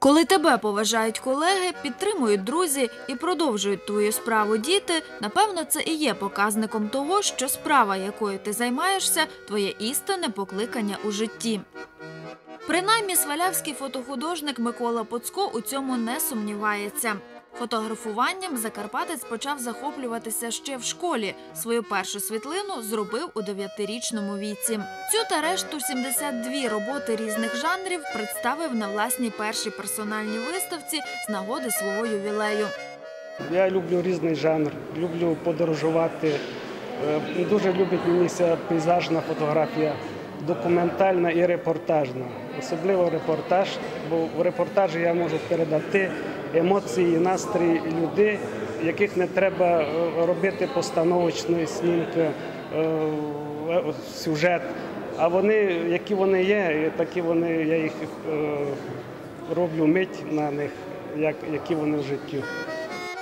Коли тебе поважають колеги, підтримують друзі і продовжують твою справу діти, напевно, це і є показником того, що справа, якою ти займаєшся, твоє істинне покликання у житті. Принаймні, свалявський фотохудожник Микола Поцко у цьому не сумнівається. Фотографуванням Закарпатець почав захоплюватися ще в школі. Свою першу світлину зробив у дев'ятирічному віці. Цю та решту 72 роботи різних жанрів представив на власній першій персональній виставці з нагоди свого ювілею. Я люблю різний жанр, люблю подорожувати. Е, Дуже любить мені пейзажна фотографія, документальна і репортажна. Особливо репортаж, бо в репортажі я можу передати емоції, настрій людей, яких не треба е, робити постановочної снімки, е, сюжет. А вони, які вони є, такі вони, я їх е, роблю мить на них, як, які вони в житті.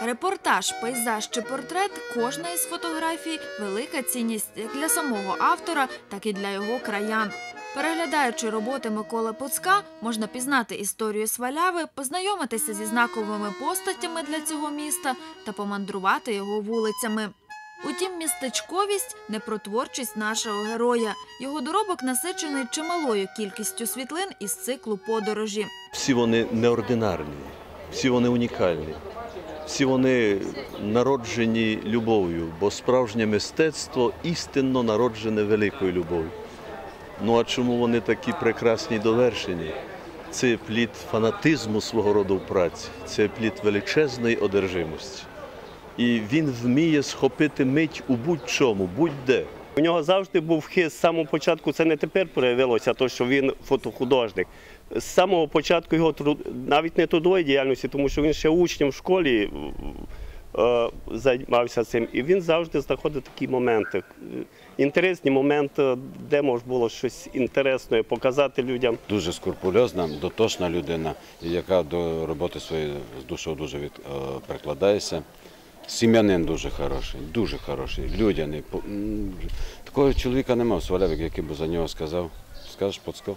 Репортаж, пейзаж чи портрет кожна із фотографій велика цінність як для самого автора, так і для його краян. Переглядаючи роботи Миколи Поцка, можна пізнати історію Сваляви, познайомитися зі знаковими постатями для цього міста та помандрувати його вулицями. Утім, містечковість не про творчість нашого героя. Його доробок насичений чималою кількістю світлин із циклу подорожі. Всі вони неординарні, всі вони унікальні, всі вони народжені любов'ю, бо справжнє мистецтво істинно народжене великою любов'ю. Ну а чому вони такі прекрасні довершені? Це плід фанатизму свого роду в праці, це плід величезної одержимості. І він вміє схопити мить у будь-чому, будь-де. У нього завжди був хист з самого початку. Це не тепер проявилося, то що він фотохудожник. З самого початку його труд- навіть не трудової діяльності, тому що він ще учнем в школі е, займався цим. І він завжди знаходив такі моменти. Інтересні моменти, де можна було щось інтересне показати людям. Дуже скрупульозна, дотошна людина, яка до роботи своєї з душою дуже від, е, прикладається. Сім'янин дуже хороший, дуже хороший, людяний. Такого чоловіка немає, Свалявик, який би за нього сказав. Скажеш, Поцков.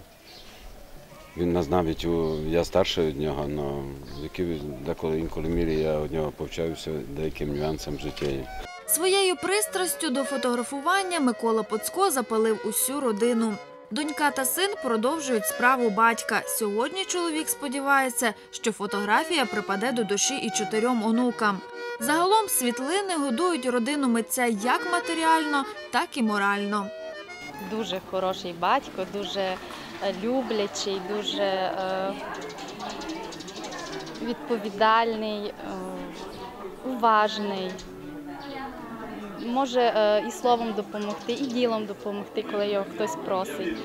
Він нас навіть у- я старший від нього, але які деколи інколи мірі я від нього повчаюся деяким нюансам життєві. Своєю пристрастю до фотографування Микола Поцко запалив усю родину. Донька та син продовжують справу батька. Сьогодні чоловік сподівається, що фотографія припаде до душі і чотирьом онукам. Загалом світлини годують родину митця як матеріально, так і морально. дуже хороший батько, дуже люблячий, дуже е, відповідальний, е, уважний. Може е, і словом допомогти, і ділом допомогти, коли його хтось просить.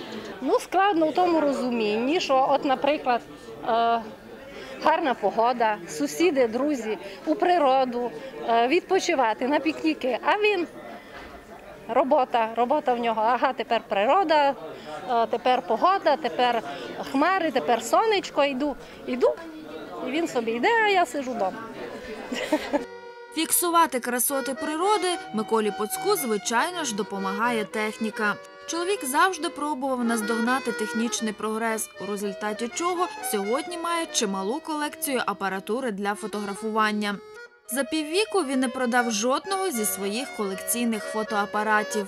Ну, складно в тому розумінні, що, от, наприклад, е, гарна погода, сусіди, друзі, у природу, е, відпочивати на пікніки. А він робота, робота в нього. Ага, тепер природа, е, тепер погода, тепер хмари, тепер сонечко. Йду, йду, і він собі йде, а я сижу вдома. Фіксувати красоти природи Миколі Поцку, звичайно ж, допомагає техніка. Чоловік завжди пробував наздогнати технічний прогрес, у результаті чого сьогодні має чималу колекцію апаратури для фотографування. За піввіку він не продав жодного зі своїх колекційних фотоапаратів.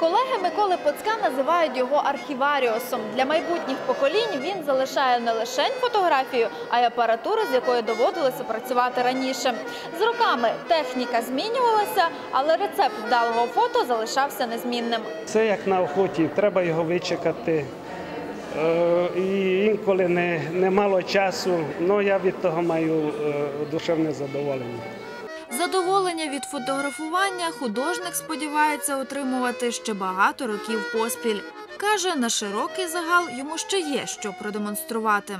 Колеги Миколи Поцка називають його архіваріусом. Для майбутніх поколінь він залишає не лише фотографію, а й апаратуру, з якою доводилося працювати раніше. З роками техніка змінювалася, але рецепт вдалого фото залишався незмінним. Це як на охоті, треба його вичекати. Е, І інколи не, не мало часу, але я від того маю е, душевне задоволення. Задоволення від фотографування художник сподівається отримувати ще багато років поспіль. Каже, на широкий загал йому ще є що продемонструвати.